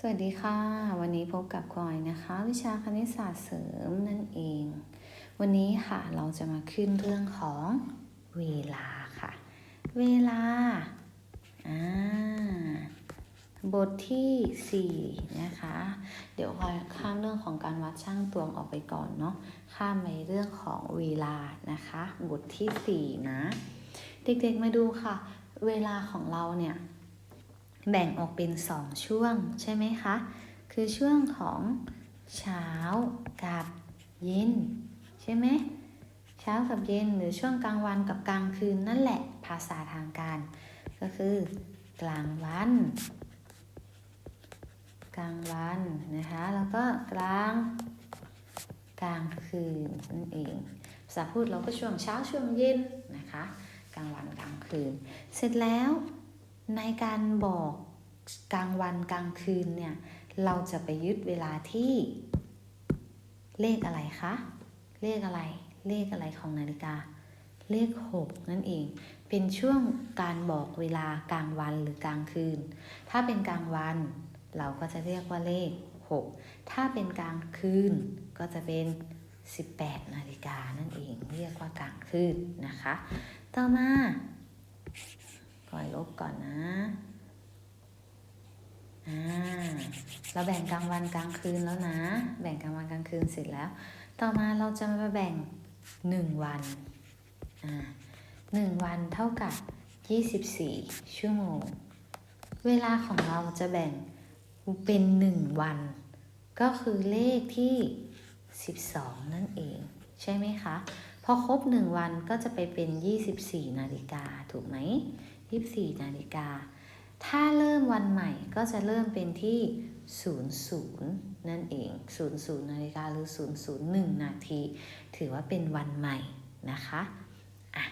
สวัสดีค่ะ วันนี้พบกับคอยนะคะ วิชาคณิตศาสตร์เสริมนั่นเอง วันนี้ค่ะเราจะมาขึ้นเรื่องของเวลาค่ะ เวลาอ่าบทที่4นะคะ เดี๋ยวคอยข้ามเรื่องของการวัดช่างตวงออกไปก่อนเนาะข้ามไปเรื่องของเวลานะคะ บทที่4นะ เด็กๆมาดูค่ะ เวลาของเราเนี่ย แบ่งออกเป็น 2 ช่วงใช่ไหมคะ คือช่วงของเช้ากับเย็น ใช่ไหมเช้ากับเย็นหรือช่วงกลางวันกับกลางคืนนั่นแหละภาษาทางการ ก็คือกลางวัน กลางวันนะคะแล้วก็กลางกลางคืนนั่นเองภาษาพูดเราก็ช่วงเช้าช่วงเย็นนะคะ กลางวันกลางคืน เสร็จแล้ว ในการบอกกลางวันกลางคืนเนี่ย เราจะไปยึดเวลาที่ เลขอะไรคะ เลขอะไร เลขอะไรของนาฬิกา เลข 6 นั่นเอง เป็นช่วงการบอกเวลากลางวันหรือกลางคืน ถ้าเป็นกลางวัน เราก็จะเรียกว่าเลข 6 ถ้าเป็นกลางคืนก็จะเป็น 18 นาฬิกานั่นเอง เรียกว่ากลางคืนนะคะ ต่อมา ปล่อยลบก่อนนะอ่าเราแบ่งกลางวันกลางคืนแล้วนะ แบ่งกลางวันกลางคืนเสร็จแล้ว ต่อมาเราจะมาแบ่ง 1 วันอ่าหนึ่งวันเท่ากับ 24 ชั่วโมง เวลาของเราจะแบ่งเป็น 1 วัน ก็คือเลขที่ 12 นั่นเอง ใช่ไหมคะ พอครบ 1 วันก็จะไปเป็น 24 นาฬิกาถูกไหม 24นาฬิกา ถ้าเริ่มวันใหม่ก็จะเริ่มเป็นที่ 00 นั่นเอง 00นาฬิกาหรือ 001 นาที ถือว่าเป็นวันใหม่นะคะอะ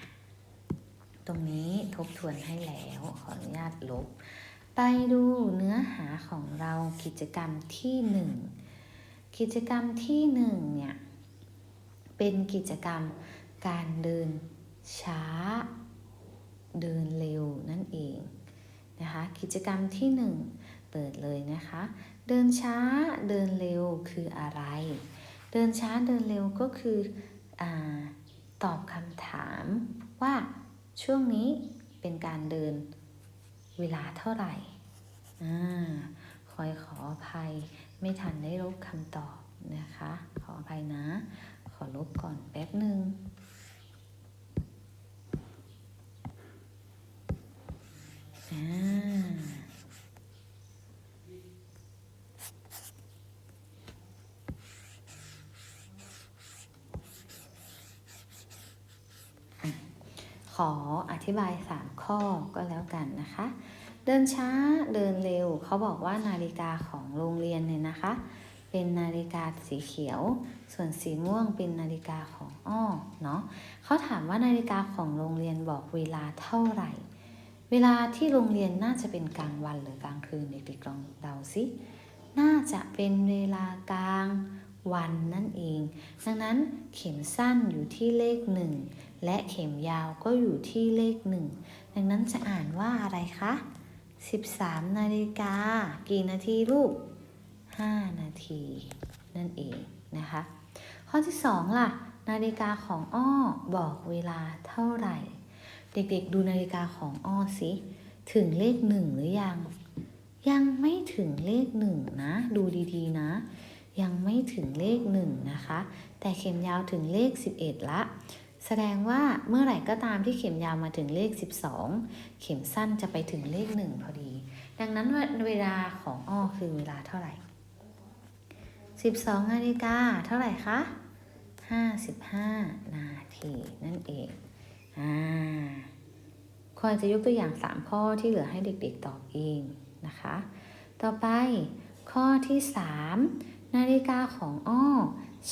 ตรงนี้ทบทวนให้แล้ว ขออนุญาตลบ ไปดูเนื้อหาของเรากิจกรรมที่ 1 กิจกรรมที่1เนี่ยเป็นกิจกรรมการเดินช้า เดินเร็วนั่นเองนะคะกิจกรรมที่ 1 เปิดเลยนะคะ เดินช้าเดินเร็วคืออะไร เดินช้าเดินเร็วก็คืออตอบคำถามว่าช่วงนี้เป็นการเดินเวลาเท่าไหร่อคอยขออภัยไม่ทันได้ลบคำตอบนะคะ ขออภัยนะ ขอลบก่อนแป๊บหนึ่ง ขออธิบาย 3 ข้อก็แล้วกันนะคะ เดินช้าเดินเร็ว เขาบอกว่านาฬิกาของโรงเรียนเนี่ยนะคะ เป็นนาฬิกาสีเขียว ส่วนสีม่วงเป็นนาฬิกาของอ้อเนาะเขาถามว่านาฬิกาของโรงเรียนบอกเวลาเท่าไหร่ เวลาที่โรงเรียนน่าจะเป็นกลางวันหรือกลางคืนเด็กๆลองเดาสิน่าจะเป็นเวลากลางวันนั่นเอง ดังนั้นเข็มสั้นอยู่ที่เลขหนึ่ง และเข็มยาวก็อยู่ที่เลขหนึ่งดังนั้นจะอ่านว่าอะไรคะ 13 นาฬิกา กี่นาทีลูก 5 นาที นั่นเองนะคะ ข้อที่ 2 ล่ะ นาฬิกาของอ้อบอกเวลาเท่าไหร่ เด็กๆดูนาฬิกาของอ้อสิ ถึงเลขหนึ่งหรือยัง ยังไม่ถึงเลขหนึ่งนะ ดูดีๆนะยังไม่ถึงเลขหนึ่งนะคะ แต่เข็มยาวถึงเลข 11 ละ แสดงว่าเมื่อไหร่ก็ตามที่เข็มยาวมาถึงเลข 12 เข็มสั้นจะไปถึงเลขหนึ่งพอดี ดังนั้นเวลาของอ้อคือเวลาเท่าไหร่ 12นาฬิกาเท่าไหร่คะ 55 นาทีนั่นเองอ่าคอยจะยกตัวอย่าง 3 ข้อที่เหลือให้เด็กๆตอบเองนะคะ ต่อไปข้อที่ 3 นาฬิกาของอ้อ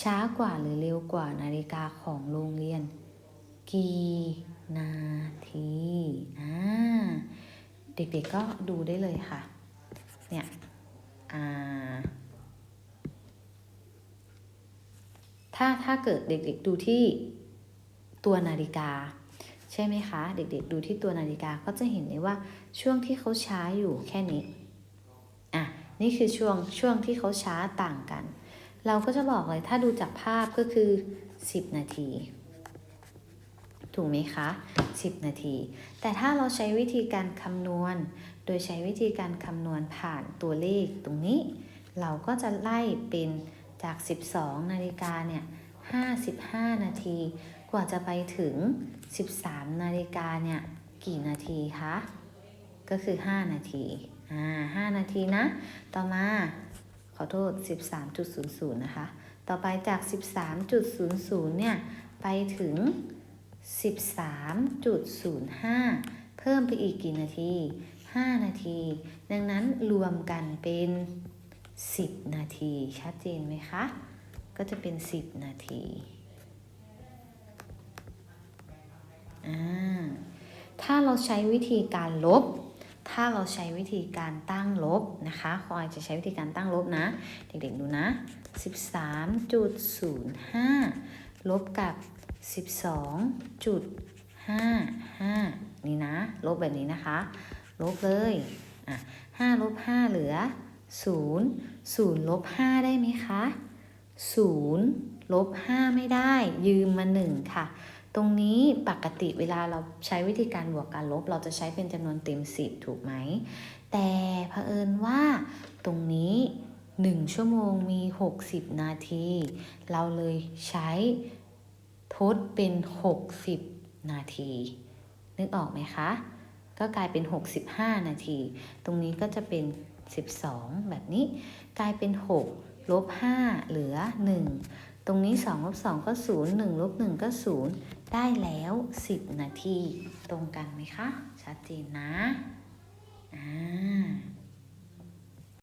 ช้ากว่าหรือเร็วกว่านาฬิกาของโรงเรียน กี่นาทีอ่าเด็กๆก็ดูได้เลยค่ะ เนี่ยอ่าถ้าถ้าเกิดเด็กๆดูที่ตัวนาฬิกา ใช่ไหมคะ เด็กๆดูที่ตัวนาฬิกาก็จะเห็นเลยว่าช่วงที่เขาช้าอยู่แค่นี้อะนี่คือช่วงช่วงที่เขาช้าต่างกัน เราก็จะบอกเลยถ้าดูจากภาพก็คือ 10 นาที ถูกไหมคะ 10 นาที แต่ถ้าเราใช้วิธีการคำนวณ โดยใช้วิธีการคำนวณผ่านตัวเลขตรงนี้ เราก็จะไล่เป็นจาก 12 นาฬิกาเนี่ย55 นาที กว่าจะไปถึง 13 นาฬิกาเนี่ยกี่นาทีคะ ก็คือ 5 นาที อ่า 5 นาทีนะ ต่อมา ขอโทษ 13.00 นะคะ ต่อไปจาก 13.00 เนี่ย ไปถึง 13.05 เพิ่มไปอีกกี่นาที 5 นาที ดังนั้นรวมกันเป็น 10 นาที ชัดเจนไหมคะ ก็จะเป็น 10 นาทีอ่าถ้าเราใช้วิธีการลบ ถ้าเราใช้วิธีการตั้งลบนะคะคอยจะใช้วิธีการตั้งลบนะ เด็กๆดูนะ 13.05 ลบกับ 12.55 นี่นะ ลบแบบนี้นะคะ ลบเลยอะ5ลบ5เหลือ 0 0ลบ5ได้ไหมคะ0ลบ5ไม่ได้ ยืมมา 1 ค่ะ ตรงนี้ปกติเวลาเราใช้วิธีการบวกการลบ เราจะใช้เป็นจำนวนเต็ม 10 ถูกไหม แต่เผอิญว่าตรงนี้1ชั่วโมงมี 60 นาที เราเลยใช้ ทดเป็น 60 นาที นึกออกไหมคะ ก็กลายเป็น 65 นาที ตรงนี้ก็จะเป็น 12 แบบนี้ กลายเป็น 6 ลบ 5 เหลือ 1 ตรงนี้ 2 ลบ 2 ก็ 0 1 ลบ 1 ก็ 0 ได้แล้ว 10 นาที ตรงกันไหมคะ ชัดเจนนะ อ่า